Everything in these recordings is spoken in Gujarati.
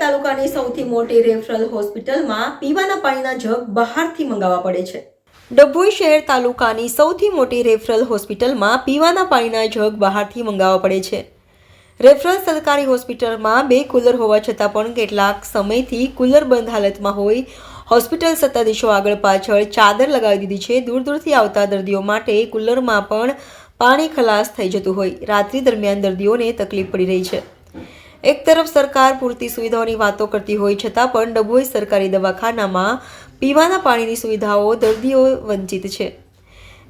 તાલુકાની સૌથી મોટી રેફરલ હોસ્પિટલમાં પીવાના પાણીના જગ બહારથી મંગાવવા પડે છે. ડભોઈ શહેર તાલુકાની સૌથી મોટી રેફરલ હોસ્પિટલમાં પીવાના પાણીના જગ બહારથી મંગાવવા પડે છે. રેફરલ સરકારી હોસ્પિટલમાં બે કુલર હોવા છતાં પણ કેટલાક સમયથી કુલર બંધ હાલતમાં હોય, હોસ્પિટલ સત્તાધીશો આગળ પાછળ ચાદર લગાવી દીધી છે. દૂર દૂરથી આવતા દર્દીઓ માટે કુલરમાં પણ પાણી ખલાસ થઈ જતું હોય. રાત્રિ દરમિયાન દર્દીઓને તકલીફ પડી રહી છે. એક તરફ સરકાર પૂરતી સુવિધાઓની વાતો કરતી હોય છતાં પણ ડભોઈ સરકારી દવાખાનામાં પીવાના પાણીની સુવિધાઓ દર્દીઓ વંચિત છે.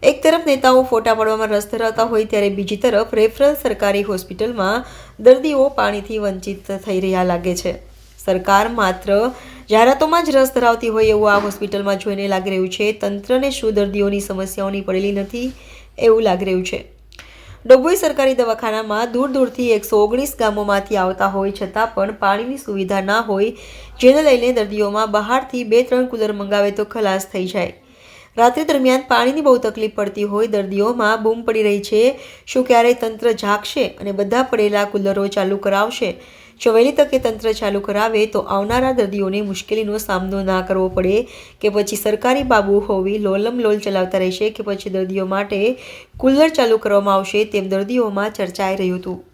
એક તરફ નેતાઓ ફોટા પાડવામાં રસ ધરાવતા હોય ત્યારે બીજી તરફ રેફરલ સરકારી હોસ્પિટલમાં દર્દીઓ પાણીથી વંચિત થઈ રહ્યા લાગે છે. સરકાર માત્ર જાહેરાતોમાં જ રસ ધરાવતી હોય એવું આ હોસ્પિટલમાં જોઈને લાગી રહ્યું છે. તંત્રને શું દર્દીઓની સમસ્યાઓની પડેલી નથી એવું લાગી રહ્યું છે. ડભોઈ સરકારી દવાખાનામાં દૂર દૂરથી એકસો ઓગણીસ ગામોમાંથી આવતા હોય છતાં પણ પાણીની સુવિધા ના હોય, જેને લઈને દર્દીઓમાં બહારથી બે ત્રણ કુલર મંગાવે તો ખલાસ થઈ જાય. રાત્રિ દરમિયાન પાણીની બહુ તકલીફ પડતી હોય, દર્દીઓમાં બૂમ પડી રહી છે. શું ક્યારેય તંત્ર જાગશે અને બધા પડેલા કુલરો ચાલુ કરાવશે? જો વહેલી તકે તંત્ર ચાલુ કરાવે તો આવનારા દર્દીઓને મુશ્કેલીનો સામનો ના કરવો પડે કે પછી સરકારી બાબુ હોવી લોલમ લોલ ચલાવતા રહેશે કે પછી દર્દીઓ માટે કુલર ચાલુ કરવામાં આવશે તેમ દર્દીઓમાં ચર્ચાઈ રહ્યું હતું.